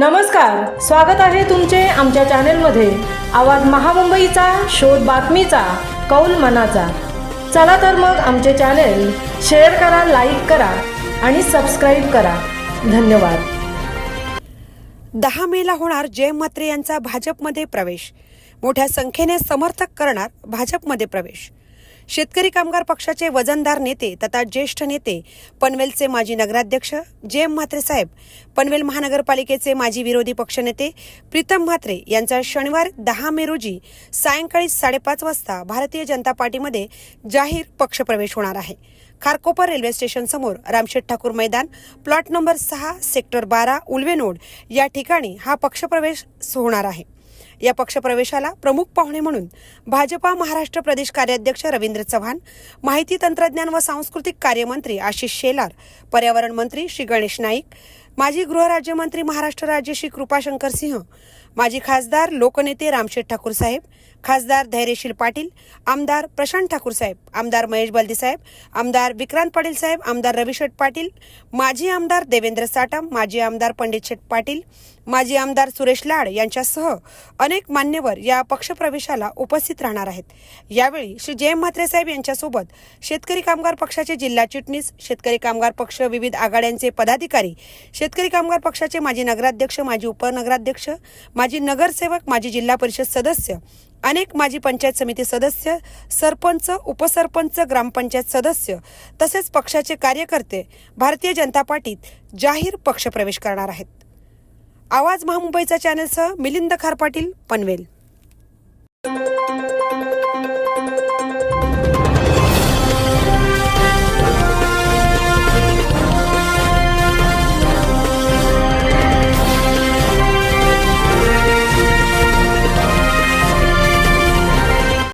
नमस्कार स्वागत आहे तुमचे आमच्या चॅनेलमध्ये. आवाज महामुंबईचा शोध बातमीचा कौल मनाचा. चला तर मग आमचे चॅनेल शेअर करा लाईक करा आणि सबस्क्राईब करा. धन्यवाद. दहा मेला होणार जय म्हात्रे यांचा भाजपमध्ये प्रवेश. मोठ्या संख्येने समर्थक करणार भाजपमध्ये प्रवेश. शेतकरी कामगार पक्षाचे वजनदार नेते तथा ज्येष्ठ नेते पनवेलचे माजी नगराध्यक्ष जय म्हात्रे साहेब पनवेल महानगरपालिकेचे माजी विरोधी पक्षनेते प्रीतम म्हात्रे यांचा शनिवार दहा मे रोजी सायंकाळी साडेपाच वाजता भारतीय जनता पार्टीमध्ये जाहीर पक्षप्रवेश होणार आहे. खारकोपर रेल्वे स्टेशन समोर रामशेठ ठाकूर मैदान प्लॉट नंबर सहा सेक्टर बारा उल्वेनोड या ठिकाणी हा पक्षप्रवेश होणार आहे. या पक्षप्रवेशाला प्रमुख पाहुणे म्हणून भाजपा महाराष्ट्र प्रदेश कार्याध्यक्ष रवींद्र चव्हाण माहिती तंत्रज्ञान व सांस्कृतिक कार्यमंत्री आशिष शेलार पर्यावरण मंत्री श्री गणेश नाईक माजी गृहराज्यमंत्री महाराष्ट्र राज्य श्री कृपाशंकर सिंह माजी खासदार लोकनेते रामशेठ ठाकूर साहेब खासदार धैर्यशील पाटील आमदार प्रशांत ठाकूर साहेब आमदार महेश बलदी साहेब आमदार विक्रांत पाटील साहेब आमदार रविशेठ पाटील माजी आमदार देवेंद्र साटम माजी आमदार पंडित शेठ पाटील माजी आमदार सुरेश लाड यांच्यासह अनेक मान्यवर या पक्षप्रवेशाला उपस्थित राहणार आहेत. यावेळी श्री जयम म्हात्रे साहेब यांच्यासोबत शेतकरी कामगार पक्षाचे जिल्हा चिटणीस शेतकरी कामगार पक्ष विविध आघाड्यांचे पदाधिकारी शेतकरी कामगार पक्षाचे माजी नगराध्यक्ष माजी उपनगराध्यक्ष माजी नगरसेवक माजी जिल्हा परिषद सदस्य अनेक माजी पंचायत समिती सदस्य सरपंच उपसरपंच ग्रामपंचायत सदस्य तसेच पक्षाचे कार्यकर्ते भारतीय जनता पार्टीत जाहीर पक्षप्रवेश करणार आहेत. आवाज महामुंबईचा चॅनलसह मिलिंद खार पाटील पनवेल.